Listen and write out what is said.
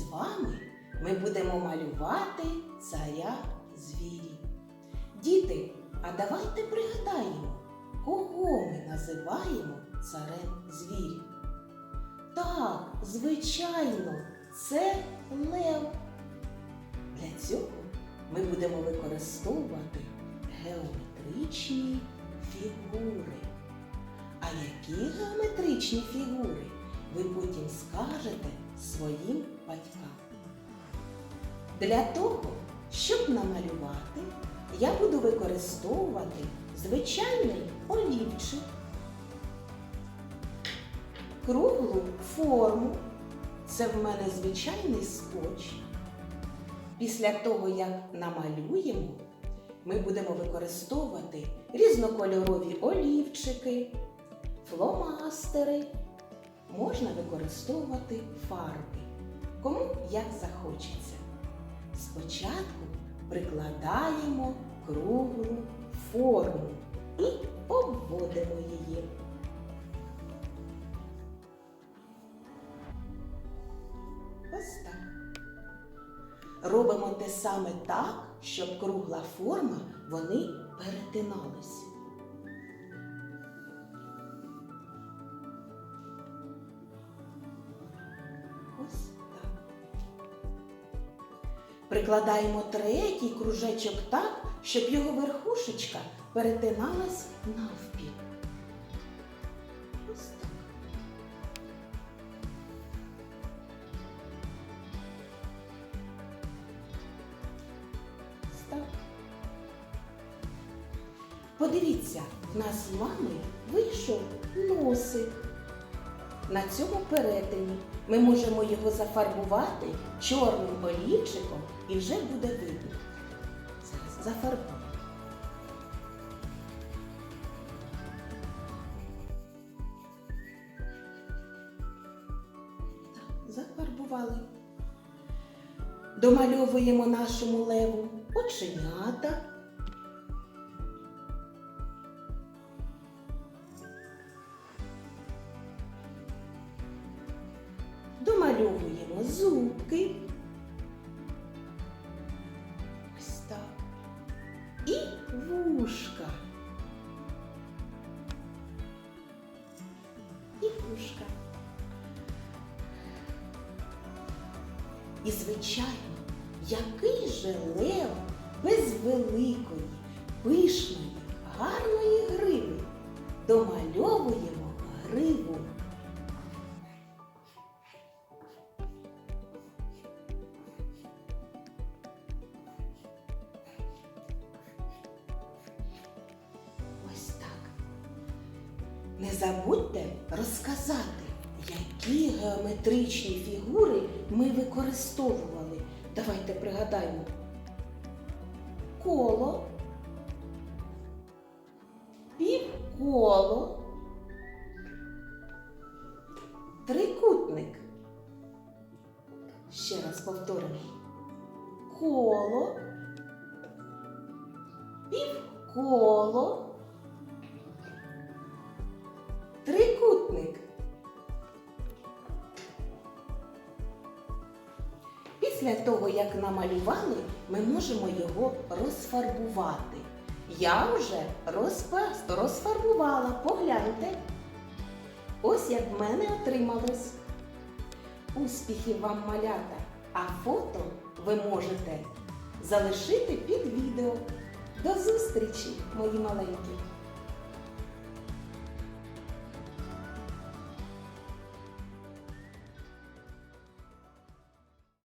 З вами ми будемо малювати царя звірів. Діти, а давайте пригадаємо, кого ми називаємо царем звірів. Так, звичайно, це лев. Для цього ми будемо використовувати геометричні фігури. А які геометричні фігури ви потім скажете своїм батькам? Для того, щоб намалювати, я буду використовувати звичайний олівчик, круглу форму. Це в мене звичайний скотч. Після того, як намалюємо, ми будемо використовувати різнокольорові олівчики, фломастери. Можна використовувати фарби, кому як захочеться. Спочатку прикладаємо круглу форму і обводимо її. Ось так. Робимо те саме так, щоб кругла форма вони перетинались. Так. Прикладаємо третій кружечок так, щоб його верхушечка перетиналась навпіл. Ось так. Ось так. Подивіться, в нас з вами вийшов носик. На цьому перетині ми можемо його зафарбувати чорним олівчиком і вже буде видно. Зафарбуємо. Зафарбували. Домальовуємо нашому леву оченята. Домальовуємо зубки. Ось так. І вушка. І вушка. І, звичайно, який же лев без великої, пишної, Не забудьте розказати, які геометричні фігури ми використовували. Давайте пригадаємо. Коло, півколо, трикутник. Ще раз повторимо. Коло, півколо, Після того, як намалювали, ми можемо його розфарбувати. Я вже розфарбувала, погляньте. Ось як в мене отрималось. Успіхів вам малята! А фото ви можете залишити під відео. До зустрічі, мої маленькі!